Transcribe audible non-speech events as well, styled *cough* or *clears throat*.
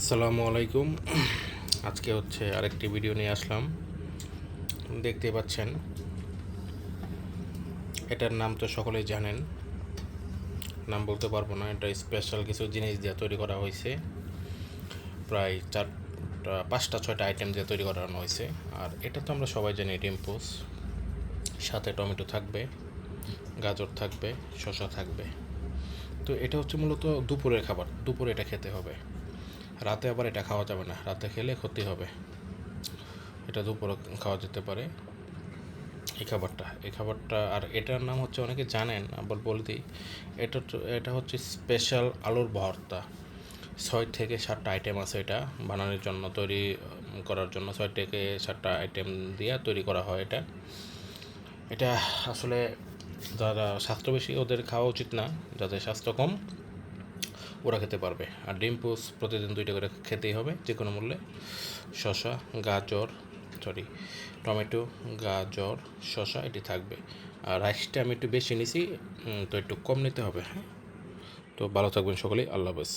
আসসালামু আলাইকুম। *clears throat* আজকে হচ্ছে আরেকটি ভিডিও নিয়ে আসলাম। দেখতে পাচ্ছেন, এটার নাম তো সকলেই জানেন। নাম বলতে পারব না, এটা স্পেশাল কিছু জিনিস দিয়ে তৈরি করা হয়েছে। প্রায় চারটা, পাঁচটা, ছয়টা আইটেম দিয়ে তৈরি করানো হয়েছে। আর এটা তো আমরা সবাই জানি ডিম্পোস সাথে টমেটো থাকবে, গাজর থাকবে, শসা থাকবে। তো এটা হচ্ছে মূলত দুপুরের খাবার, দুপুরে এটা খেতে হবে। রাতে আবার এটা খাওয়া যাবে না। রাতে খেলে ক্ষতি হবে। এটা দুপুরে খাওয়া যেতে পারে। এই খাবারটা এই খাবারটা, আর এটার নাম হচ্ছে অনেকে জানেন, আবার বলে দিই, এটা এটা হচ্ছে স্পেশাল আলুর ভর্তা। ছয় থেকে সাতটা আইটেম আছে এটা বানানোর জন্য, তৈরি করার জন্য। ছয় থেকে সাতটা আইটেম দিয়ে তৈরি করা হয় এটা। এটা আসলে যারা স্বাস্থ্য বেশি ওদের খাওয়া উচিত না, যাদের স্বাস্থ্য কম। ওরা খেতে পারবে। আর ডিম পোস প্রতিদিন দুইটা করে খেতেই হবে যে কোনো মূল্যে। শশা গাজর সরি টমেটো, গাজর শশা এটি থাকবে। আর রাইসটা আমি একটু বেশি নিছি তো একটু কম নিতে হবে হ্যাঁ? তো ভালো থাকবেন সকলেই, আল্লাহ হাফেজ।